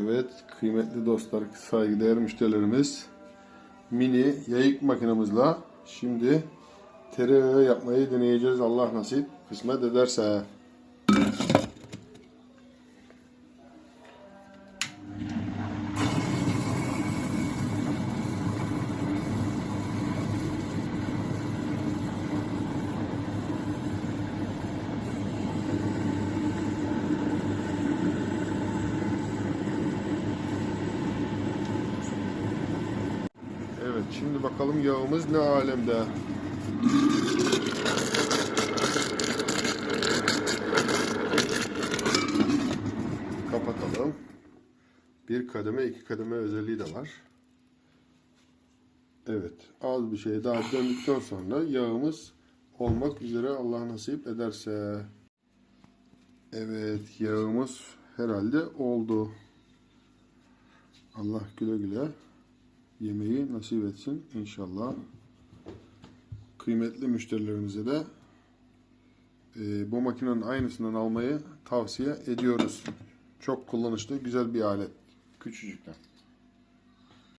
Evet kıymetli dostlar, saygıdeğer müşterilerimiz mini yayık makinamızla şimdi tereyağı yapmayı deneyeceğiz Allah nasip kısmet ederse. Evet şimdi bakalım yağımız ne alemde. Kapatalım. Bir kademe iki kademe özelliği de var. Evet az bir şey daha döndükten sonra yağımız olmak üzere Allah nasip ederse. Evet yağımız herhalde oldu. Allah güle güle yemeği nasip etsin inşallah. Kıymetli müşterilerimize de e, bu makinenin aynısından almayı tavsiye ediyoruz. Çok kullanışlı, güzel bir alet. Küçücükten.